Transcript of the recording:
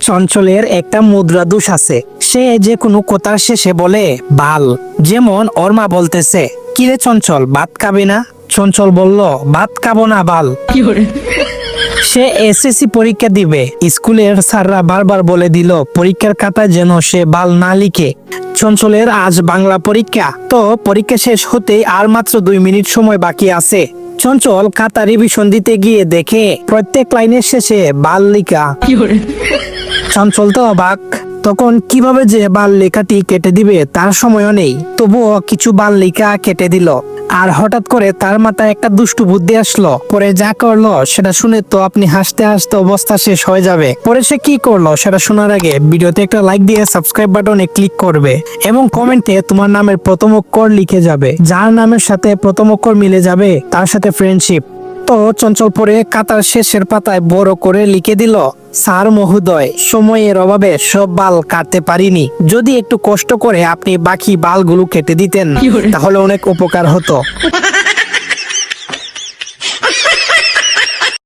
চঞ্চলের একটা মুদ্রা দোষ আছে। সে যে কোনো কথার শেষে বলে বাল। যেমন ওর মা বলতেছে কিরে চঞ্চল ভাত খাবে না? চঞ্চল বলল ভাত খাব না বাল। সে এসএসসি পরীক্ষা দিবে। স্কুলের স্যাররা বারবার বলে দিল পরীক্ষার খাতায় যেন সে বাল না লিখে। চঞ্চলের আজ বাংলা পরীক্ষা। তো পরীক্ষা শেষ হতেই আর মাত্র দুই মিনিট সময় বাকি আছে। চঞ্চল খাতা রিভিশন দিতে গিয়ে দেখে প্রত্যেক লাইনের শেষে বাল লিখা। চঞ্চল তো অবাক। তখন কীভাবে যে বাল লেখাটি কেটে দিবে তার সময়ও নেই। তবুও কিছু বাল লেখা কেটে দিল। আর হঠাৎ করে তার মাথায় একটা দুষ্টু বুদ্ধি আসলো। পরে যা করল সেটা শুনে তো আপনি হাসতে হাসতে অবস্থা শেষ হয়ে যাবে। পরে সে কি করল সেটা শোনার আগে ভিডিওতে একটা লাইক দিয়ে সাবস্ক্রাইব বাটনে ক্লিক করবে এবং কমেন্টে তোমার নামের প্রথম অক্ষর লিখে যাবে। যার নামের সাথে প্রথম অক্ষর মিলে যাবে, তার সাথে ফ্রেন্ডশিপ তো চঞ্চল পরে কাতার শেষের পাতায় বড় করে লিখে দিল স্যার মহোদয় সময়ের অভাবে সব বাল কাটতে পারিনি। যদি একটু কষ্ট করে আপনি বাকি বালগুলো কেটে দিতেন তাহলে অনেক উপকার হতো।